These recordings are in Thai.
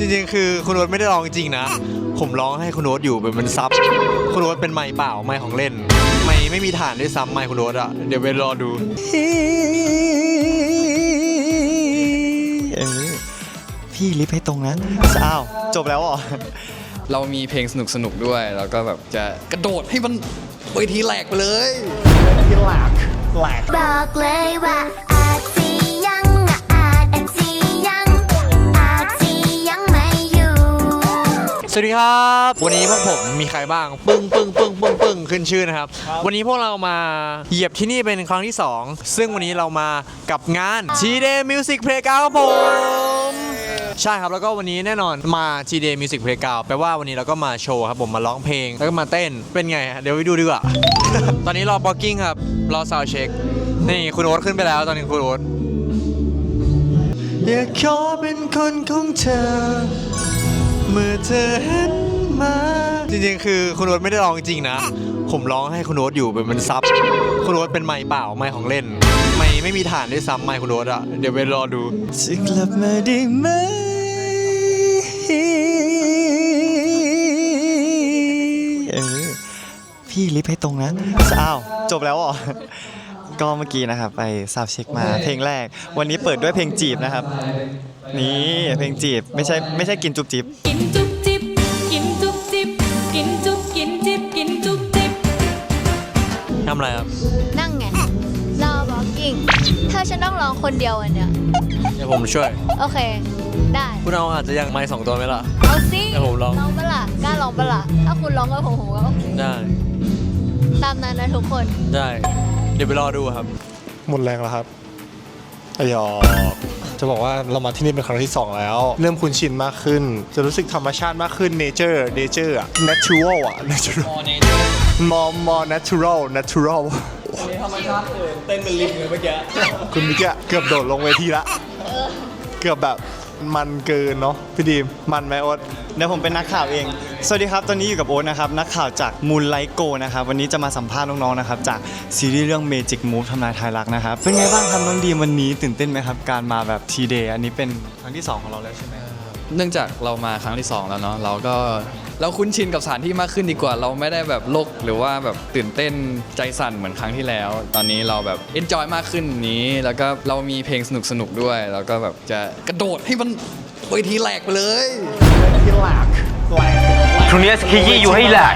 จริงๆ คือคุณโอ๊ตไม่ได้ร้องจริงๆนะ ผมร้องให้คุณโอ๊ตอยู่เป็นมันซับ คุณโอ๊ตเป็นไม้เปล่าไม้ของเล่น ไม่ไม่มีฐานด้วยซ้ำไม้คุณโอ๊ตอะเดี๋ยวไปรอดูเออพี่ลิฟต์ให้ตรงนะอ้าวจบแล้วเหรอเรามีเพลงสนุกๆด้วย แล้วก็แบบจะกระโดดให้มันเวทีแหลกไปเลยบอกเลยว่า วัสดีครับ วันนี้พวกผมมีใครบ้าง ปึ้งปึ้งปึ้งปึ้งปึ้งขึ้นชื่อนะครับ วันนี้พวกเรามาเหยียบที่นี่เป็นครั้งที่ 2 ซึ่งวันนี้เรามากับงาน G Day Music Playground ครับผม ใช่ครับแล้วก็วันนี้แน่นอนมา G Day Music Playground แปลว่าวันนี้เราก็มาโชว์ครับผมมาร้องเพลง แล้วก็มาเต้นเป็นไงฮะเดี๋ยวไปดูดีกว่า ตอนนี้รอ b ็อกกิ้งครับรอซาวเช็คนี่คุณโอ๊ตขึ้นไปแล้วตอนนี้คุณโอ๊ตอยากขอเป็นคนของเธอเมื่อเธอเห็นมา จริงๆ คือคุณโอ๊ตไม่ได้ร้องจริงๆนะ ผมร้องให้คุณโอ๊ตอยู่เป็นมันซับ คุณโอ๊ตเป็นไม้เปล่าไม้ของเล่น ไม่ไม่มีฐานด้วยซ้ำไม้คุณโอ๊ตอะเดี๋ยวไปรอดูจะกลับมาได้ไหมเออพี่ลิฟต์ให้ตรงนะอ้าวจบแล้วเหรอก็เมื่อกี้นะครับไปซาวด์เช็คมาเพลงแรก วันนี้เปิดด้วยเพลงจีบนะครับ นี่เพลงจีบไม่ใช่ไม่ใช่กินจุบจิบกิน ทำอะไรครับ นั่งไง รอบอกกิ้ง เธอฉันต้องร้องคนเดียวอันเนี้ย เดี๋ยวผมช่วย โอเค ได้ คุณเอาอาจจะยังไม้สองตัวไหมล่ะ เอาสิเดี๋ยวผมร้องร้องปะล่ะกล้าร้องปะล่ะถ้าคุณร้องก็ผมผมก็โอเคได้ ตามนั้นนะทุกคน ได้ เดี๋ยวไปรอดูครับ หมดแรงแล้วครับอายอก จะบอกว่าเรามาที่นี่เป็นครั้งที่ 2 แล้ว เริ่มคุ้นชินมากขึ้น จะรู้สึกธรรมชาติมากขึ้น nature nature อะ natural อะ natural more more natural natural ธรรมชาติเกินเต้นเป็นลิงเลยเมื่อกี้คุณมิกอะเกือบโดดลงเวทีละ เกือบแบบมันเกินเนาะพี่ดีมมันไหมโอ๊ต เดี๋ยวผมเป็นนักข่าวเอง สวัสดีครับ ตอนนี้อยู่กับโอ๊ตนะครับ นักข่าวจากมูลไลโกนะครับ วันนี้จะมาสัมภาษณ์น้องๆ นะครับ จากซีรีส์เรื่อง Magic Move ทำนายทายรักนะครับ เป็นไงบ้างครับน้องดีมวันนี้ตื่นเต้นไหมครับ การมาแบบทีเดย์อันนี้เป็นครั้งที่ 2 ของเราแล้วใช่ไหมเนื่องจากเรามาครั้งที่ 2 แล้วเนาะเราก็เราคุ้นชินกับสถานที่มากขึ้นดีกว่า เราไม่ได้แบบโลกหรือว่าแบบตื่นเต้นใจสั่นเหมือนครั้งที่แล้ว ตอนนี้เราแบบเอนจอยมากขึ้นนี้ แล้วก็เรามีเพลงสนุกๆด้วย แล้วก็แบบจะกระโดดให้มัน เวทีแหลกไปเลยพรุ่งนี้สกียี่อยู่ให้แหลก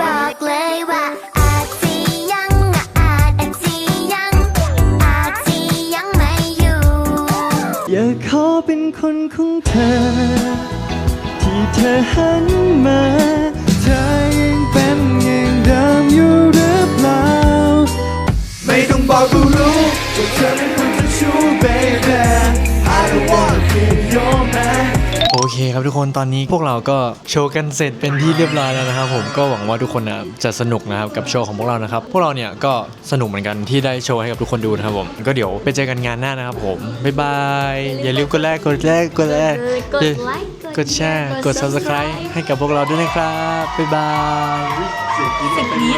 บอกเลยว่าอาจสิยังอาจแอบสิยังอาจสิยังไม่อยู่ อยากขอเป็นคนของเธอ ที่เธอหันมาเธอยังเป็นอย่างเดิมอยู่หรือเปล่า ไม่ต้องบอกก็รู้ว่าเธอเป็นคนเจ้าชู้ baby I don't wanna be your man โอเคครับทุกคนตอนนี้พวกเราก็โชว์กันเสร็จเป็นที่เรียบร้อยแล้วนะครับผมก็หวังว่าทุกคนนะจะสนุกนะครับกับโชว์ของพวกเรานะครับพวกเราเนี่ยก็สนุกเหมือนกันที่ได้โชว์ให้กับทุกคนดูนะครับผมก็เดี๋ยวไปเจอกันงานหน้านะครับผมบ๊ายบายอย่าลืมกดไลค์กดแรกกดแรกกดไลค์กดแชร์กด subscribe ให้กับพวกเราด้วยนะครับบ๊ายบายสิ่งนี้